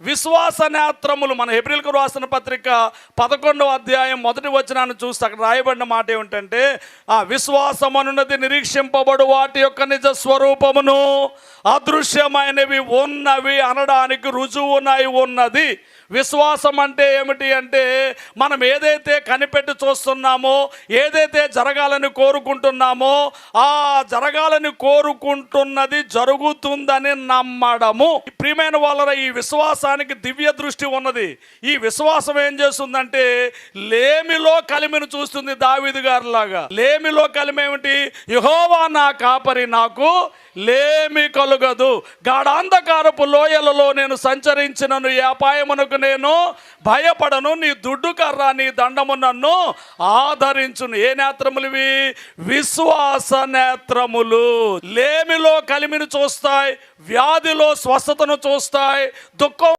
విశ్వాస నేత్రములు మన ఎబ్రిల్కు రాసిన పత్రిక పదకొండవ అధ్యాయం మొదటి వచనాన్ని చూస్తే అక్కడ రాయబడిన మాట ఏమిటంటే ఆ విశ్వాసం అనున్నది నిరీక్షింపబడు వాటి యొక్క నిజ స్వరూపమును అదృశ్యమైనవి ఉన్నవి అనడానికి రుజువునై ఉన్నది. విశ్వాసం అంటే ఏమిటి అంటే మనం ఏదైతే కనిపెట్టి చూస్తున్నామో ఏదైతే జరగాలని కోరుకుంటున్నామో ఆ జరగాలని కోరుకుంటున్నది జరుగుతుందని నమ్మడము. ప్రియమైన వాళ్ళ ఈ విశ్వాసానికి దివ్య దృష్టి ఉన్నది. ఈ విశ్వాసం ఏం చేస్తుందంటే లేమిలో కలిమిని చూస్తుంది దావీదు గారిలాగా. లేమిలో కలిమేమిటి యహోవా నా కాపరి నాకు లేమి కలుగదు. గాఢాంధకారపు లోయలలో నేను సంచరించినను ఈ అపాయమునకు నేను భయపడను. నీ దుడ్డు కర్ర నీ దండము నన్ను ఆదరించును. ఏ నేత్రములు ఇవి? విశ్వాస నేత్రములు. లేమిలో కలిమిని చూస్తాయి వ్యాధిలో స్వస్థతను చూస్తాయి దుఃఖం